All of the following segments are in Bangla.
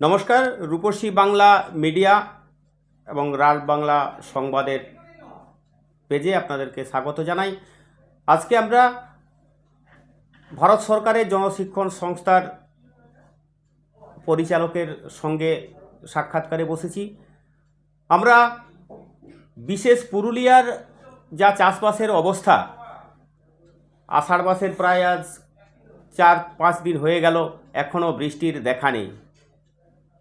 নমস্কার, রূপসী বাংলা মিডিয়া এবং রাল বাংলা সংবাদের পেজে আপনাদেরকে স্বাগত জানাই। আজকে আমরা ভারত সরকারের জনশিক্ষণ সংস্থার পরিচালকের সঙ্গে সাক্ষাৎকারে বসেছি। আমরা বিশেষ পুরুলিয়ার যা চাষবাসের অবস্থা, আষাঢ় মাসের প্রায় আজ চার পাঁচ দিন হয়ে গেল এখনও বৃষ্টির দেখা নেই।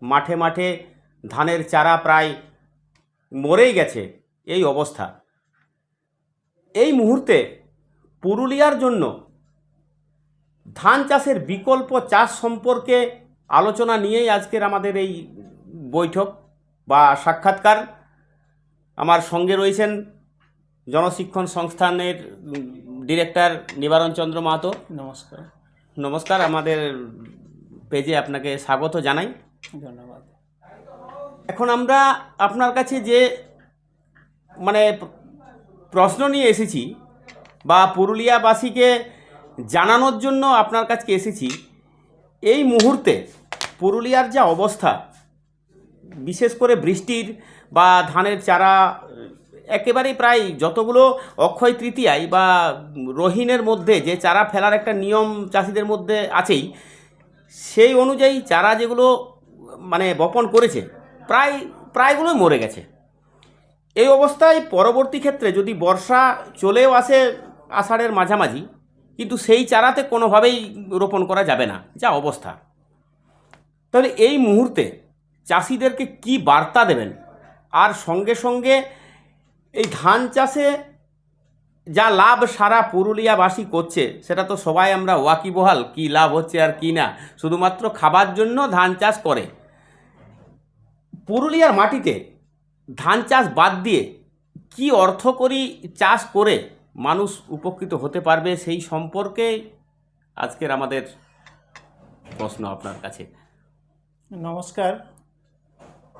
মাঠে মাঠে ধানের চারা প্রায় মরেই গেছে এই অবস্থা। এই মুহূর্তে পুরুলিয়ার জন্য ধান চাষের বিকল্প চাষ সম্পর্কে আলোচনা নিয়েই আজকের আমাদের এই বৈঠক বা সাক্ষাৎকার। আমার সঙ্গে রয়েছেন জনশিক্ষণ সংস্থানের ডিরেক্টর নিবারণ চন্দ্র মাহাতো। নমস্কার। নমস্কার আমাদের পেজে আপনাকে স্বাগত জানাই। ধন্যবাদ। এখন আমরা আপনার কাছে যে মানে প্রশ্ন নিয়ে এসেছি বা পুরুলিয়াবাসীকে জানানোর জন্য আপনার কাছে এসেছি, এই মুহূর্তে পুরুলিয়ার যা অবস্থা, বিশেষ করে বৃষ্টির বা ধানের চারা, একেবারেই প্রায় যতগুলো অক্ষয় তৃতীয়ায় বা রহিনের মধ্যে যে চারা ফেলার একটা নিয়ম চাষিদের মধ্যে আছেই, সেই অনুযায়ী চারা যেগুলো মানে বপন করেছে, প্রায়, প্রায়গুলোই মরে গেছে। এই অবস্থায় পরবর্তী ক্ষেত্রে যদি বর্ষা চলেও আসে আষাঢ়ের মাঝামাঝি, কিন্তু সেই চারাতে কোনোভাবেই রোপণ করা যাবে না, যা অবস্থা। তাহলে এই মুহূর্তে চাষিদেরকে কি বার্তা দেবেন? আর সঙ্গে সঙ্গে এই ধান চাষে যা লাভ সারা পুরুলিয়াবাসী করছে, সেটা তো সবাই আমরা ওয়াকিবহাল, কি লাভ হচ্ছে আর কি না। শুধুমাত্র খাবার জন্য ধান চাষ করে। পুরুলিয়ার মাটিতে ধান চাষ বাদ দিয়ে কি অর্থকরী চাষ করে মানুষ উপকৃত হতে পারবে সেই সম্পর্কে আজকের আমাদের প্রশ্ন আপনার কাছে। নমস্কার।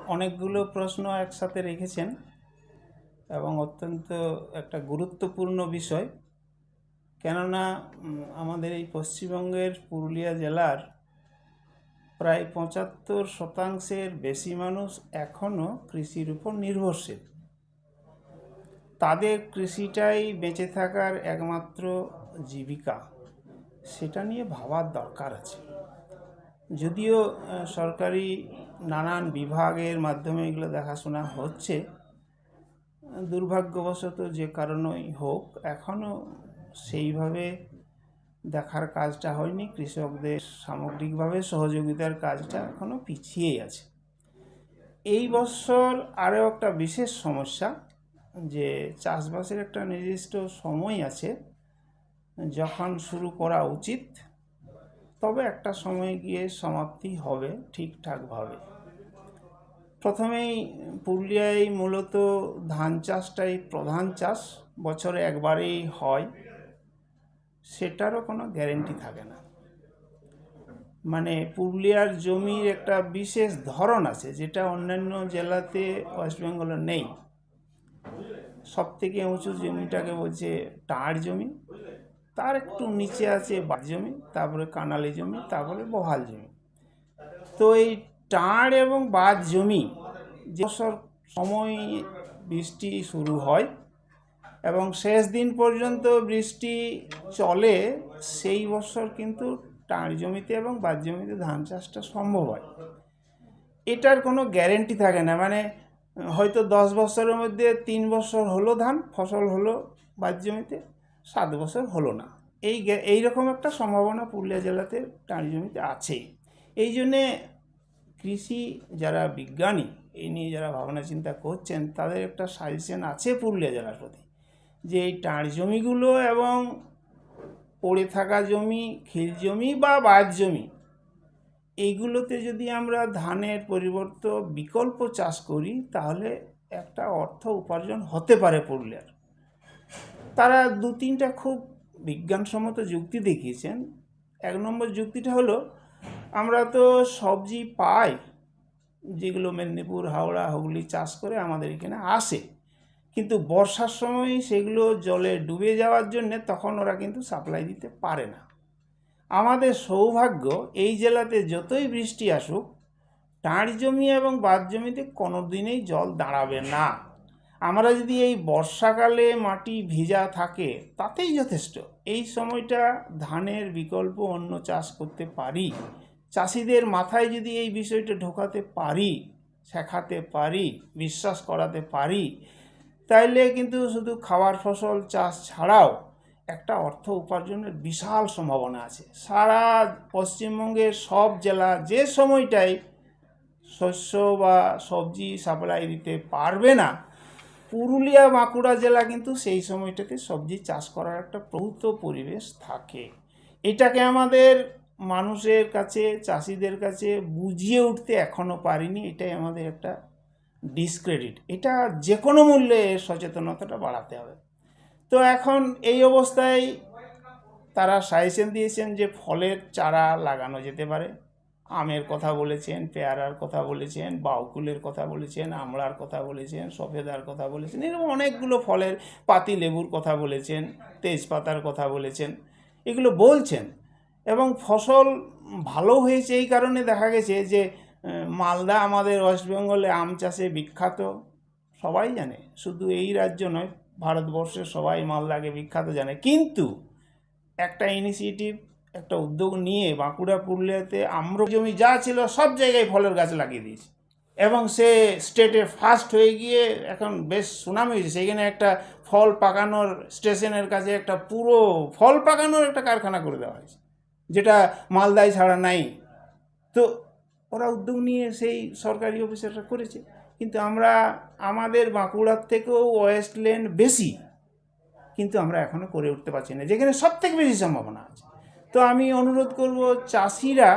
অনেকগুলো প্রশ্ন একসাথে রেখেছেন এবং অত্যন্ত একটা গুরুত্বপূর্ণ বিষয়। কেননা আমাদের এই পশ্চিমবঙ্গের পুরুলিয়া জেলার প্রায় পঁচাত্তর শতাংশের বেশি মানুষ এখনও কৃষির উপর নির্ভরশীল। তাদের কৃষিটাই বেঁচে থাকার একমাত্র জীবিকা, সেটা নিয়ে ভাবার দরকার আছে। যদিও সরকারি নানান বিভাগের মাধ্যমে এগুলো দেখাশোনা হচ্ছে, দুর্ভাগ্যবশত যে কারণেই হোক এখনও সেইভাবে দেখার কাজটা হয়নি, কৃষকদের সামগ্রিকভাবে সহযোগিতার কাজটা এখনও পিছিয়েই আছে। এই বছর আরও একটা বিশেষ সমস্যা, যে চাষবাসের একটা নির্দিষ্ট সময় আছে, যখন শুরু করা উচিত, তবে একটা সময় গিয়ে সমাপ্তি হবে ঠিকঠাকভাবে। প্রথমেই পুরুলিয়ায় মূলত ধান চাষটাই প্রধান চাষ, বছরে একবারেই হয়। সেটারও কোনো গ্যারেন্টি থাকে না। মানে পুরুলিয়ার জমির একটা বিশেষ ধরন আছে, যেটা অন্যান্য জেলাতে ওয়েস্ট বেঙ্গলে নেই। সব থেকে উঁচু জমিটাকে বলছে টাঁড় জমি, তার একটু নিচে আছে বাদ জমি, তারপরে কানালি জমি, তারপরে বহাল জমি। তো এই টাঁড় এবং বাদ জমি, যে সময় বৃষ্টি শুরু হয় এবং শেষ দিন পর্যন্ত বৃষ্টি চলে, সেই বছর কিন্তু টাঁড় জমিতে এবং বাদ জমিতে ধান চাষটা সম্ভব হয়। এটার কোনো গ্যারেন্টি থাকে না। মানে হয়তো দশ বছরের মধ্যে তিন বছর হলো ধান, ফসল হলো বাদ জমিতে, সাত বছর হলো না। এই গ্যা- এইরকম একটা সম্ভাবনা পুরুলিয়া জেলাতে টাঁড় জমিতে আছেই এই জন্যে কৃষি যারা বিজ্ঞানী, এই নিয়ে যারা ভাবনা চিন্তা করছেন, তাদের একটা সাজেশন আছে পুরুলিয়া জেলার প্রতি। যে এই টাঁড় জমিগুলো এবং পড়ে থাকা জমি, খিল জমি বা বাদ জমি, এইগুলোতে যদি আমরা ধানের পরিবর্তে বিকল্প চাষ করি, তাহলে একটা অর্থ উপার্জন হতে পারে পুরুলিয়ার। তারা দু তিনটা খুব বিজ্ঞানসম্মত যুক্তি দেখিয়েছেন। এক নম্বর যুক্তিটা হলো, আমরা তো সবজি পাই, যেগুলো মেদিনীপুর, হাওড়া, হুগলি চাষ করে আমাদের এখানে আসে। কিন্তু বর্ষার সময় সেগুলো জলে ডুবে যাওয়ার জন্যে তখন ওরা কিন্তু সাপ্লাই দিতে পারে না। আমাদের সৌভাগ্য, এই জেলাতে যতই বৃষ্টি আসুক, টাঁড় জমি এবং বাদ জমিতে কোনো দিনেই জল দাঁড়াবে না। আমরা যদি এই বর্ষাকালে মাটি ভিজা থাকে, তাতেই যথেষ্ট। এই সময়টা ধানের বিকল্প অন্য চাষ করতে পারি। চাষিদের মাথায় যদি এই বিষয়টা ঢোকাতে পারি, শেখাতে পারি, বিশ্বাস করাতে পারি তাইলে কিন্তু শুধু খাওয়ার ফসল, চাষ ছাড়াও একটা অর্থ উপার্জনের বিশাল সম্ভাবনা আছে। সারা পশ্চিমবঙ্গের সব জেলা যে সময়টায় শস্য বা সবজি সাপ্লাই দিতে পারবে না, পুরুলিয়া, বাঁকুড়া জেলা কিন্তু সেই সময়টাতে সবজি চাষ করার একটা প্রভূত পরিবেশ থাকে। এটাকে আমাদের মানুষের কাছে, চাষিদের কাছে বুঝিয়ে উঠতে এখনও পারিনি, এটাই আমাদের একটা ডিসক্রেডিট এটা যে কোনো মূল্যে সচেতনতাটা বাড়াতে হবে। তো এখন এই অবস্থায় তারা সাজেশন দিয়েছেন যে ফলের চারা লাগানো যেতে পারে। আমের কথা বলেছেন, পেয়ারার কথা বলেছেন, বাউকুলের কথা বলেছেন, আমড়ার কথা বলেছেন, সফেদার কথা বলেছেন, এরকম অনেকগুলো ফলের পাতি, লেবুর কথা বলেছেন, তেজপাতার কথা বলেছেন, এগুলো বলছেন। এবং ফসল ভালো হয়েছে এই কারণে দেখা গেছে যে মালদা আমাদের ওয়েস্ট বেঙ্গলে আম চাষে বিখ্যাত, সবাই জানে। শুধু এই রাজ্য নয় ভারতবর্ষের সবাই মালদাকে বিখ্যাত জানে। কিন্তু একটা ইনিশিয়েটিভ একটা উদ্যোগ নিয়ে বাঁকুড়া, পুরুলিয়াতে আম্র জমি যা ছিল সব জায়গায় ফলের গাছ লাগিয়ে দিয়েছে। এবং সে স্টেটে ফার্স্ট হয়ে গিয়ে এখন বেশ সুনাম হয়েছে। সেখানে একটা ফল পাকানোর স্টেশনের কাছে একটা পুরো ফল পাকানোর একটা কারখানা করে দেওয়া হয়েছে, যেটা মালদায় ছাড়া নাই। তো ওরা উদ্যোগ নিয়ে সেই সরকারি অফিসাররা করেছে। কিন্তু আমরা, আমাদের বাঁকুড়ার থেকেও ওয়েস্টল্যান্ড বেশি, কিন্তু আমরা এখনও করে উঠতে পারছি না, যেখানে সব থেকে বেশি সম্ভাবনা আছে। তো আমি অনুরোধ করব, চাষিরা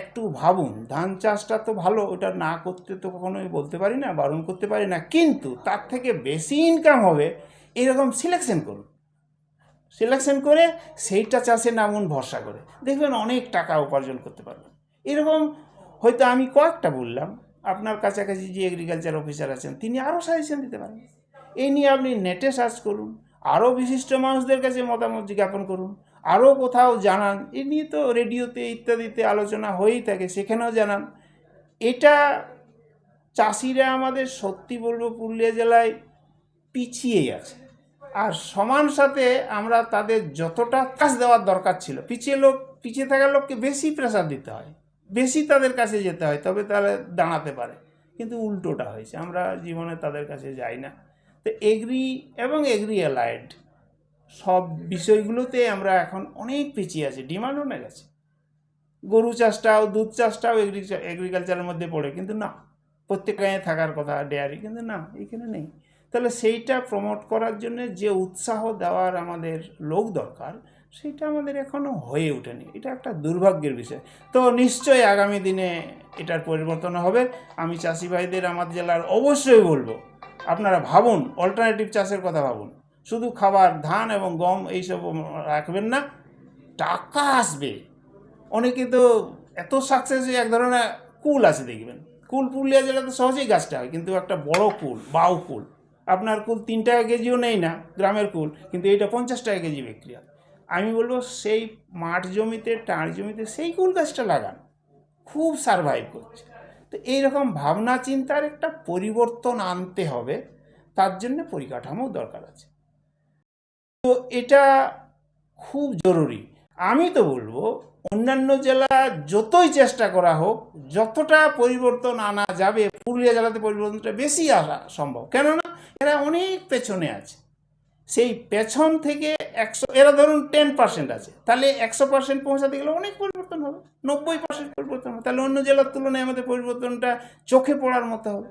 একটু ভাবুন, ধান চাষটা তো ভালো, ওটা না করতে তো কখনোই বলতে পারি না, বারণ করতে পারি না, কিন্তু তার থেকে বেশি ইনকাম হবে, এরকম সিলেকশন করুন। সিলেকশন করে সেইটা চাষে নামুন ভরসা করে। দেখবেন অনেক টাকা উপার্জন করতে পারবেন। এরকম হয়তো আমি কয়েকটা বললাম। আপনার কাছাকাছি যে এগ্রিকালচার অফিসার আছেন, তিনি আরও সাজেশন দিতে পারেন। এই নিয়ে আপনি নেটে সার্চ করুন আরও বিশিষ্ট মানুষদের কাছে মতামত জ্ঞাপন করুন আরও কোথাও জানান। এ নিয়ে তো রেডিওতে ইত্যাদিতে আলোচনা হয়েই থাকে, সেখানেও জানান। এটা চাষিরা আমাদের সত্যি বলব পুরুলিয়া জেলায় পিছিয়েই আছে। আর সমান সাথে আমরা তাদের যতটা কাজ দেওয়ার দরকার ছিল, পিছিয়ে লোক, পিছিয়ে থাকা লোককে বেশি প্রেশার দিতে হয়। বেশি তাদের কাছে যেতে হয়, তবে তাহলে দাঁড়াতে পারে। কিন্তু উল্টোটা হয়েছে, আমরা জীবনে তাদের কাছে যাই না। তো এগ্রি এবং এগ্রি অ্যালাইড সব বিষয়গুলোতে আমরা এখন অনেক পিছিয়ে আছি ডিমান্ড অনেক আছে। গরু চাষটাও, দুধ চাষটাও এগ্রি, এগ্রিকালচারের মধ্যে পড়ে, কিন্তু না। প্রত্যেক থাকার কথা, ডেয়ারি, কিন্তু না, এখানে নেই। তাহলে সেইটা প্রমোট করার জন্য যে উৎসাহ দেওয়ার আমাদের লোক দরকার সেটা আমাদের এখনও হয়ে ওঠেনি। এটা একটা দুর্ভাগ্যের বিষয়। তো নিশ্চয়ই আগামী দিনে এটার পরিবর্তন হবে। আমি চাষি ভাইদের আমার জেলার অবশ্যই বলব, আপনারা ভাবুন অল্টারনেটিভ চাষের কথা ভাবুন। শুধু খাবার, ধান এবং গম এইসব রাখবেন না, টাকা আসবে। অনেকে তো এত সাকসেস এক ধরনের কুল আছে দেখবেন। কুল পুরুলিয়া জেলাতে সহজেই গাছটা হয়, কিন্তু একটা বড় কুল, বাউ কুল। আপনার কুল তিন টাকা কেজিও নেই না, গ্রামের কুল, কিন্তু এইটা পঞ্চাশ টাকা কেজি বিক্রি হয়। আমি বলব সেই মাঠ জমিতে টাঁড় জমিতে সেই কুল গাছটা লাগান। খুব সারভাইভ করছে। তো এইরকম ভাবনা চিন্তার একটা পরিবর্তন আনতে হবে। তার জন্য পরিকাঠামো দরকার আছে। তো এটা খুব জরুরি। আমি তো বলব, অন্যান্য জেলা যতই চেষ্টা করা হোক, যতটা পরিবর্তন আনা যাবে, পুরুলিয়া জেলাতে পরিবর্তনটা বেশি আসা সম্ভব। কেননা, এরা অনেক পেছনে আছে। সেই পেছন থেকে একশো, এরা ধরুন টেন পার্সেন্ট আছে। তাহলে একশো পার্সেন্ট পৌঁছাতে গেলে অনেক পরিবর্তন হবে। নব্বই পার্সেন্ট পরিবর্তন হবে। তাহলে অন্য জেলার তুলনায় আমাদের পরিবর্তনটা চোখে পড়ার মতো হবে।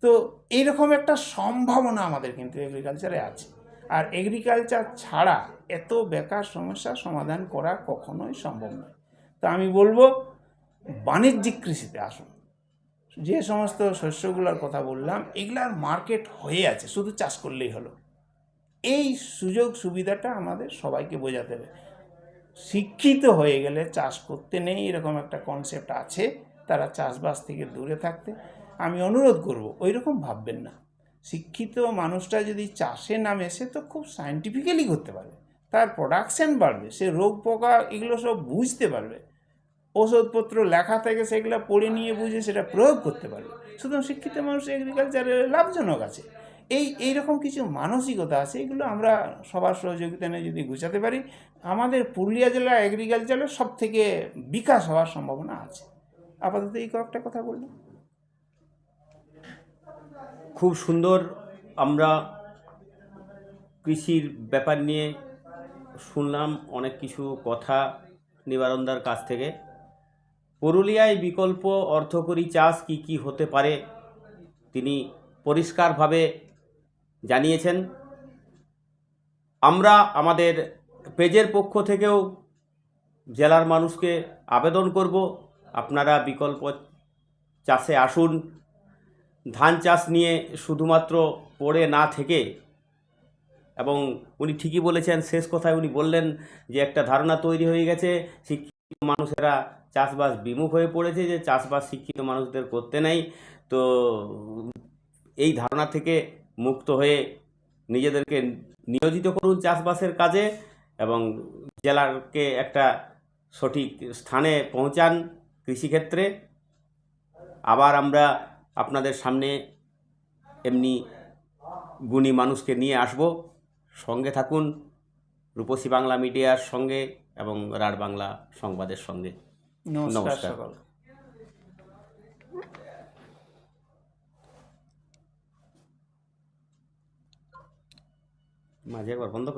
তো এইরকম একটা সম্ভাবনা আমাদের কিন্তু এগ্রিকালচারে আছে। আর এগ্রিকালচার ছাড়া এত বেকার সমস্যার সমাধান করা কখনোই সম্ভব নয়। তো আমি বলব, বাণিজ্যিক কৃষিতে আসুন। যে সমস্ত শস্যগুলোর কথা বললাম, এগুলার মার্কেট হয়ে আছে। শুধু চাষ করলেই হলো। এই সুযোগ সুবিধাটা আমাদের সবাইকে বোঝাতে হবে। শিক্ষিত হয়ে গেলে চাষ করতে নেই এরকম একটা কনসেপ্ট আছে, তারা চাষবাস থেকে দূরে থাকতে। আমি অনুরোধ করব ওই রকম ভাববেন না। শিক্ষিত মানুষটা যদি চাষে নামে, সে তো খুব সায়েন্টিফিক্যালি করতে পারবে। তার প্রোডাকশন বাড়বে, সে রোগ পোকা এগুলো সব বুঝতে পারবে। ওষুধপত্র লেখা থেকে সেগুলো পড়ে নিয়ে বুঝে সেটা প্রয়োগ করতে পারবে। সুতরাং শিক্ষিত মানুষ এগ্রিকালচারে লাভজনক আছে। এই, এইরকম কিছু মানসিকতা আছে, এগুলো আমরা সবার সহযোগিতা নিয়ে যদি গুছাতে পারি, আমাদের পুরুলিয়া জেলা এগ্রিকালচারের সব থেকে বিকাশ হওয়ার সম্ভাবনা আছে। আপাতত এই কয়েকটা কথা বললাম খুব সুন্দর আমরা কৃষির ব্যাপার নিয়ে শুনলাম, অনেক কিছু কথা নিবারণদার কাছ থেকে। পুরুলিয়ায় বিকল্প অর্থকরী চাষ কি কি হতে পারে, তিনি পরিষ্কারভাবে জানিয়েছেন। আমরা আমাদের পেজের পক্ষ থেকেও জেলার মানুষকে আবেদন করব। আপনারা বিকল্প চাষে আসুন। ধান চাষ নিয়ে শুধুমাত্র পড়ে না থেকে, এবং উনি ঠিকই বলেছেন, শেষ কথায় উনি বললেন যে একটা ধারণা তৈরি হয়ে গেছে, শিক্ষিত মানুষেরা চাষবাস বিমুখ হয়ে পড়েছে, যে চাষবাস শিক্ষিত মানুষদের করতে নেই। তো এই ধারণা থেকে মুক্ত হয়ে নিজেদেরকে নিয়োজিত করুন চাষবাসের কাজে এবং জেলাকে একটা সঠিক স্থানে পৌঁছান কৃষিক্ষেত্রে। আবার আমরা আপনাদের সামনে এমনি গুণী মানুষকে নিয়ে আসব। সঙ্গে থাকুন রূপসী বাংলা মিডিয়ার সঙ্গে এবং রাড বাংলা সংবাদের সঙ্গে। নমস্কার Más llego al fondo,